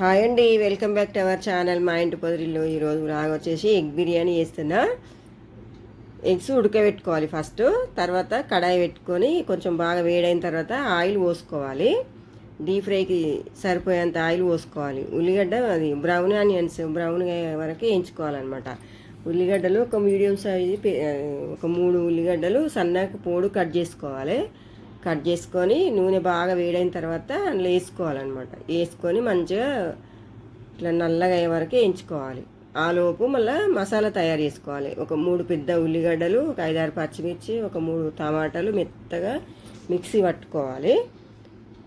Hi అండి welcome back to our channel. మా ఇంటి పొదిరిలో ఈరోజు రాగా వచ్చేసి ఎగ్ బిర్యానీ చేస్తున్నా. ఎగ్స్ ఉడకబెట్టుకోవాలి ఫస్ట్ తర్వాత కడాయి పెట్టుకొని కొంచెం బాగా వేడైన తర్వాత ఆయిల్ పోసుకోవాలి. డీప్ ఫ్రైకి సరిపోయేంత ఆయిల్ పోసుకోవాలి. ఉల్లిగడ్డ అది బ్రౌన్ ఆనియన్స్ బ్రౌన్ వరకు వేయించుకోవాలన్నమాట. ఉల్లిగడ్డలు ఒక మీడియం సైజు ఒక మూడు ఉల్లిగడ్డలు సన్నగా పోడు కట్ చేసుకోవాలి. కట్ చేసుకొని నూనె బాగా వేడైన తర్వాత అందులో వేసుకోవాలన్నమాట. వేసుకొని మంచిగా ఇట్లా నల్లగా అయ్యే వరకు వేయించుకోవాలి. ఆ లోపు మళ్ళీ మసాలా తయారు చేసుకోవాలి. ఒక మూడు పెద్ద ఉల్లిగడ్డలు ఒక ఐదారు పచ్చిమిర్చి ఒక మూడు టమాటాలు మెత్తగా మిక్సీ పట్టుకోవాలి.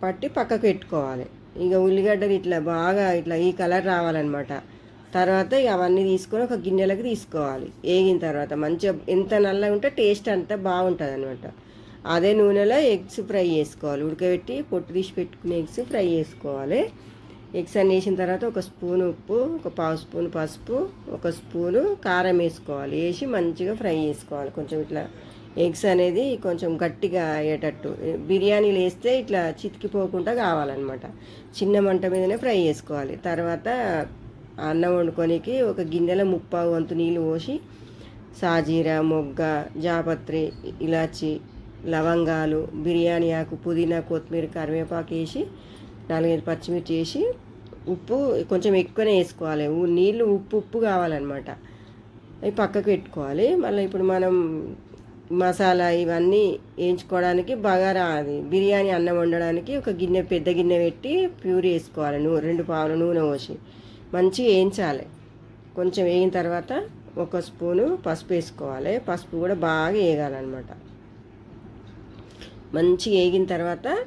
పట్టి పక్కకు పెట్టుకోవాలి. ఇక ఉల్లిగడ్డలు ఇట్లా బాగా ఇట్లా ఈ కలర్ రావాలన్నమాట. తర్వాత ఇక అవన్నీ తీసుకొని ఒక గిన్నెలకు తీసుకోవాలి. వేగిన తర్వాత మంచిగా ఎంత నల్లగా ఉంటే టేస్ట్ అంతా బాగుంటుంది అనమాట అదే నూనెలో ఎగ్స్ ఫ్రై చేసుకోవాలి. ఉడకబెట్టి పొట్టు తీసి పెట్టుకునే ఎగ్స్ ఫ్రై చేసుకోవాలి. ఎగ్స్ అన్ని వేసిన తర్వాత ఒక స్పూన్ ఉప్పు ఒక పావు స్పూన్ పసుపు ఒక స్పూను కారం వేసుకోవాలి. వేసి మంచిగా ఫ్రై చేసుకోవాలి. కొంచెం ఇట్లా ఎగ్స్ అనేది కొంచెం గట్టిగా అయ్యేటట్టు. బిర్యానీలు వేస్తే ఇట్లా చితికిపోకుండా కావాలన్నమాట. చిన్న మంట మీదనే ఫ్రై చేసుకోవాలి. తర్వాత అన్నం వండుకోనికి ఒక గిన్నెలో ముప్పావు వంతు నీళ్ళు పోసి సాజీరా మొగ్గ జాపత్రి ఇలాచి లవంగాలు బిర్యానీ ఆకు పుదీనా కొత్తిమీర కరివేపాకు వేసి నాలుగైదు పచ్చిమిర్చి వేసి ఉప్పు కొంచెం ఎక్కువనే వేసుకోవాలి. నీళ్ళు ఉప్పు ఉప్పు కావాలన్నమాట. అవి పక్కకు పెట్టుకోవాలి. మళ్ళీ ఇప్పుడు మనం మసాలా ఇవన్నీ వేయించుకోవడానికి బగారా అది బిర్యానీ అన్నం వండడానికి ఒక గిన్నె పెద్ద గిన్నె పెట్టి ప్యూరీ వేసుకోవాలి. నూనె రెండు పావులు నూనె పోసి మంచిగా వేయించాలి. కొంచెం వేగిన తర్వాత ఒక స్పూను పసుపు వేసుకోవాలి. పసుపు కూడా బాగా వేగాలన్నమాట. మంచిగా వేగిన తర్వాత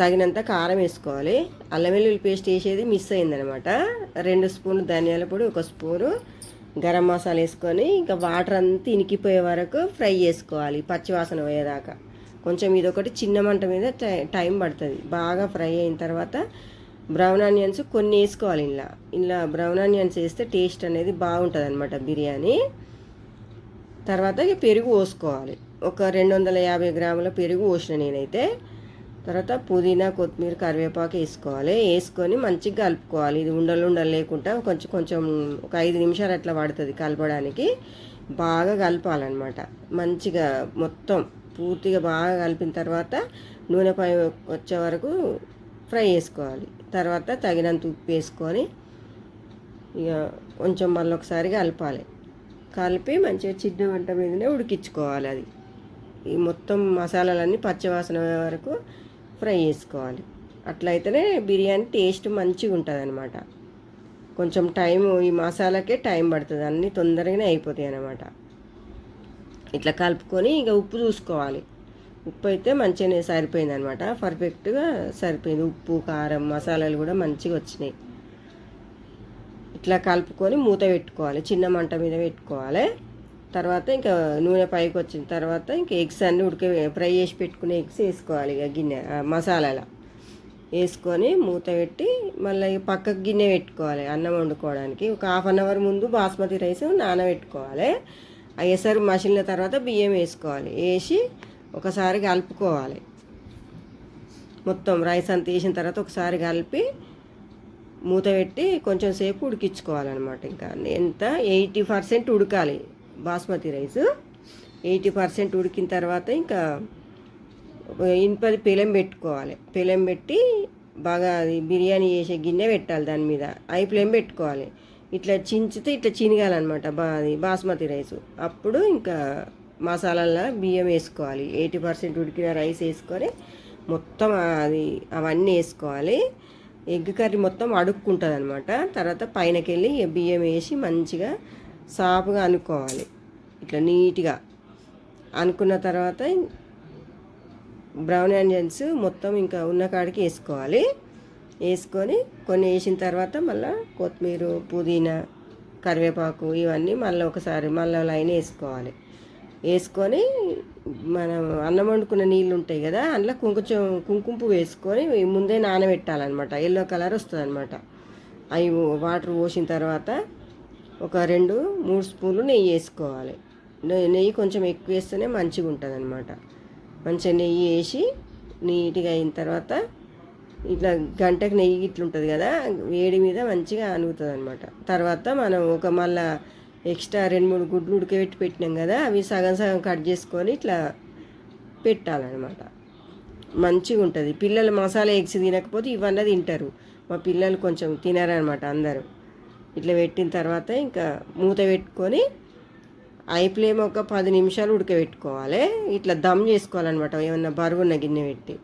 తగినంత కారం వేసుకోవాలి. అల్లం వెల్లుల్లి పేస్ట్ వేసేది మిస్ అయిందనమాట. రెండు స్పూన్లు ధనియాల పొడి ఒక స్పూను గరం మసాలా వేసుకొని ఇంకా వాటర్ అంతా ఇనికిపోయే వరకు ఫ్రై చేసుకోవాలి పచ్చివాసన పోయేదాకా. కొంచెం ఇది ఒకటి చిన్న మంట మీద టై- టైం పడుతుంది. బాగా ఫ్రై అయిన తర్వాత బ్రౌన్ ఆనియన్స్ కొన్ని వేసుకోవాలి ఇలా. ఇలా బ్రౌన్ ఆనియన్స్ వేస్తే టేస్ట్ అనేది బాగుంటుంది అనమాట బిర్యానీ. తర్వాత ఇక పెరుగు పోసుకోవాలి. ఒక రెండు వందల యాభై గ్రాముల పెరుగు పోసిన నేనైతే. తర్వాత పుదీనా కొత్తిమీర కరివేపాకు వేసుకోవాలి. వేసుకొని మంచిగా కలుపుకోవాలి. ఇది ఉండలు ఉండలు లేకుండా కొంచెం కొంచెం ఒక ఐదు నిమిషాలు అట్లా పడుతుంది కలపడానికి. బాగా కలపాలన్నమాట. మంచిగా మొత్తం పూర్తిగా బాగా కలిపిన తర్వాత నూనె పై వచ్చే వరకు ఫ్రై చేసుకోవాలి. తర్వాత తగినంత ఉప్పు వేసుకొని ఇక కొంచెం మళ్ళీ ఒకసారి కలపాలి. కలిపి మంచిగా చిన్న వంట మీదనే ఉడికించుకోవాలి అది. ఈ మొత్తం మసాలాలన్నీ పచ్చవాసన వరకు ఫ్రై చేసుకోవాలి. అట్లయితేనే బిర్యానీ టేస్ట్ మంచిగా ఉంటుంది అనమాట కొంచెం టైం ఈ మసాలాకే టైం పడుతుంది. అన్నీ తొందరగానే అయిపోతాయి అనమాట ఇట్లా కలుపుకొని ఇక ఉప్పు చూసుకోవాలి. ఉప్పు అయితే మంచిగానే సరిపోయింది అనమాట పర్ఫెక్ట్గా సరిపోయింది. ఉప్పు కారం మసాలాలు కూడా మంచిగా వచ్చినాయి. ఇట్లా కలుపుకొని మూత పెట్టుకోవాలి. చిన్న మంట మీద పెట్టుకోవాలి. తర్వాత ఇంకా నూనె పైకి వచ్చిన తర్వాత ఇంకా ఎగ్స్ అన్నీ ఉడక ఫ్రై చేసి పెట్టుకునే ఎగ్స్ వేసుకోవాలి ఇక గిన్నె మసాలాల. వేసుకొని మూత పెట్టి మళ్ళీ పక్కకు గిన్నె పెట్టుకోవాలి అన్నం వండుకోవడానికి. ఒక హాఫ్ అన్ అవర్ ముందు బాస్మతి రైస్ నానబెట్టుకోవాలి. ఆ ఎసరు మసిలిన తర్వాత బియ్యం వేసుకోవాలి. వేసి ఒకసారి కలుపుకోవాలి. మొత్తం రైస్ అంతా వేసిన తర్వాత ఒకసారి కలిపి మూత పెట్టి కొంచెం సేపు ఉడికించుకోవాలన్నమాట. ఇంకా ఎంత ఎయిటీ పర్సెంట్ ఉడకాలి. బాస్మతి రైస్. ఎయిటీ పర్సెంట్ ఉడికిన తర్వాత ఇంకా ఇనుపది పెలం పెట్టుకోవాలి. పెలం పెట్టి బాగా అది బిర్యానీ చేసే గిన్నె పెట్టాలి దాని మీద. ఐ ఫ్లేమ్ పెట్టుకోవాలి. ఇట్లా చించితే ఇట్లా చినగాలన్నమాట బా అది బాస్మతి రైస్. అప్పుడు ఇంకా మసాలాల బియ్యం వేసుకోవాలి. ఎయిటీ పర్సెంట్ ఉడికిన రైస్ వేసుకొని మొత్తం అది అవన్నీ వేసుకోవాలి. ఎగ్ కర్రీ మొత్తం అడుక్కుంటుంది అనమాట తర్వాత పైనకెళ్ళి బియ్యం వేసి మంచిగా సాఫ్గా అనుకోవాలి. ఇట్లా నీట్గా. అనుకున్న తర్వాత బ్రౌన్ ఆనియన్స్ మొత్తం ఇంకా ఉన్న కాడికి వేసుకోవాలి. వేసుకొని కొన్ని వేసిన తర్వాత మళ్ళీ కొత్తిమీర పుదీనా కరివేపాకు ఇవన్నీ మళ్ళీ ఒకసారి మళ్ళీ లైన్ వేసుకోవాలి. వేసుకొని మనం అన్నం వండుకున్న నీళ్ళు ఉంటాయి కదా అందులో కొంచెం కుంకుమ వేసుకొని ముందే నానబెట్టాలన్నమాట. ఎల్లో కలర్ వస్తుంది అనమాట అవి వాటర్ పోసిన తర్వాత ఒక రెండు మూడు స్పూన్లు నెయ్యి వేసుకోవాలి. నెయ్యి కొంచెం ఎక్కువ వేస్తేనే మంచిగా ఉంటుంది అనమాట మంచిగా నెయ్యి వేసి నీట్గా అయిన తర్వాత ఇట్లా గంటకు నెయ్యి ఇట్లా ఉంటుంది కదా వేడి మీద మంచిగా అనుగుతుంది అనమాట తర్వాత మనం ఒక మళ్ళా ఎక్స్ట్రా రెండు మూడు గుడ్లు ఉడకబెట్టి పెట్టినాం కదా అవి సగం సగం కట్ చేసుకొని ఇట్లా పెట్టాలన్నమాట. మంచిగా ఉంటుంది పిల్లలు మసాలా ఎగ్స్ తినకపోతే ఇవన్నీ తింటారు. మా పిల్లలు కొంచెం తినారనమాట అందరూ. ఇట్లా పెట్టిన తర్వాత ఇంకా మూత పెట్టుకొని ఐ ఫ్లేమ్ ఒక పది నిమిషాలు ఉడకబెట్టుకోవాలి. ఇట్లా దమ్ చేసుకోవాలన్నమాట. ఏమన్నా బరువున్న గిన్నె పెట్టి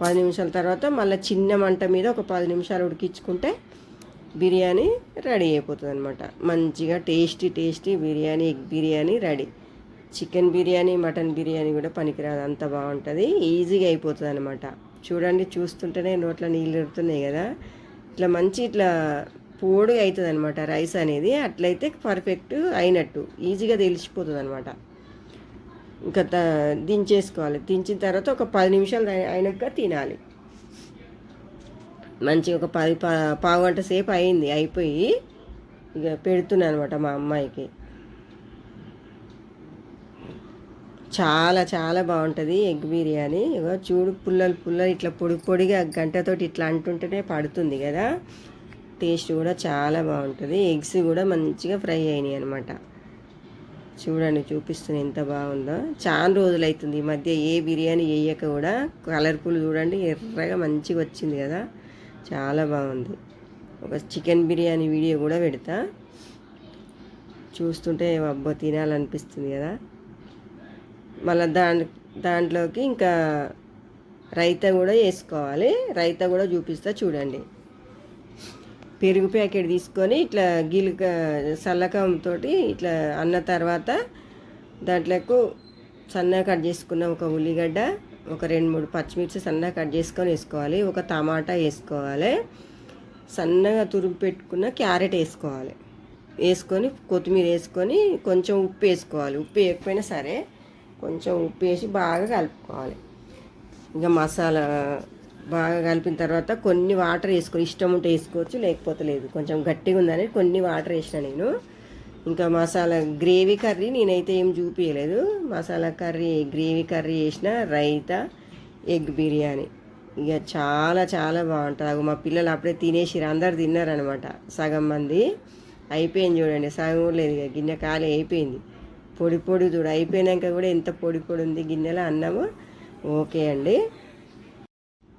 పది నిమిషాల తర్వాత మళ్ళీ చిన్న మంట మీద ఒక పది నిమిషాలు ఉడికించుకుంటే బిర్యానీ రెడీ అయిపోతుంది అనమాట మంచిగా tasty tasty biryani egg biryani ready. Chicken biryani mutton biryani కూడా పనికిరాదు. అంత బాగుంటుంది. ఈజీగా అయిపోతుంది అనమాట చూడండి చూస్తుంటేనే నోట్లో నీళ్ళు ఎడుతున్నాయి కదా. ఇట్లా మంచి ఇట్లా పొడిగా అవుతుంది అనమాట రైస్ అనేది. అట్లయితే పర్ఫెక్ట్ అయినట్టు. ఈజీగా తెలిసిపోతుంది అనమాట ఇంకా దించేసుకోవాలి. దించిన తర్వాత ఒక పది నిమిషాలు అయినాక తినాలి. మంచిగా ఒక పది పా పావు గంట సేపు అయింది. అయిపోయి ఇక పెడుతున్నాను అనమాట మా అమ్మాయికి. చాలా చాలా బాగుంటుంది ఎగ్ బిర్యానీ. ఇగో చూడు పుల్లలు పుల్లలు ఇట్లా పొడి పొడిగా గంటతోటి ఇట్లా అంటుంటేనే పడుతుంది కదా. టేస్ట్ కూడా చాలా బాగుంటుంది. ఎగ్స్ కూడా మంచిగా ఫ్రై అయినాయి అనమాట చూడండి చూపిస్తుంది ఎంత బాగుందో. చాలా రోజులు అవుతుంది ఈ మధ్య ఏ బిర్యానీ వేయక కూడా. కలర్ఫుల్ చూడండి ఎర్రగా మంచిగా వచ్చింది కదా. చాలా బాగుంది. ఒక చికెన్ బిర్యానీ వీడియో కూడా పెడతా. చూస్తుంటే అబ్బో తినాలనిపిస్తుంది కదా. మళ్ళీ దాని దాంట్లోకి ఇంకా రైతా కూడా వేసుకోవాలి. రైతా కూడా చూపిస్తా చూడండి. పెరుగు ప్యాకెట్ తీసుకొని ఇట్లా గిలుక సల్లకంతో ఇట్లా అన్న తర్వాత దాంట్లోకి సన్నగా కట్ చేసుకున్న ఒక ఉల్లిగడ్డ ఒక రెండు మూడు పచ్చిమిర్చి సన్నగా కట్ చేసుకొని వేసుకోవాలి. ఒక టమాటా వేసుకోవాలి. సన్నగా తురుము పెట్టుకున్న క్యారెట్ వేసుకోవాలి. వేసుకొని కొత్తిమీర వేసుకొని కొంచెం ఉప్పు వేసుకోవాలి. ఉప్పు వేయకపోయినా సరే కొంచెం ఉప్పు వేసి బాగా కలుపుకోవాలి. ఇంకా మసాలా బాగా కలిపిన తర్వాత కొన్ని వాటర్ వేసుకో ఇష్టం ఉంటే వేసుకోవచ్చు లేకపోతే లేదు. కొంచెం గట్టిగా ఉందని కొన్ని వాటర్ వేసిన నేను. ఇంకా మసాలా గ్రేవీ కర్రీ నేనైతే ఏం చూపించలేదు మసాలా కర్రీ గ్రేవీ కర్రీ చేసిన రైతా ఎగ్ బిర్యానీ. ఇక చాలా చాలా బాగుంటుంది. అగో మా పిల్లలు అప్పుడే తినేసిరు అందరు తిన్నారనమాట. సగం మంది. అయిపోయింది చూడండి. సగం కూడా లేదు ఇక. గిన్నె ఖాళీ అయిపోయింది. పొడి పొడి చూడు. అయిపోయినాక కూడా ఎంత పొడి పొడి ఉంది గిన్నెలో అన్నము. ఓకే అండి.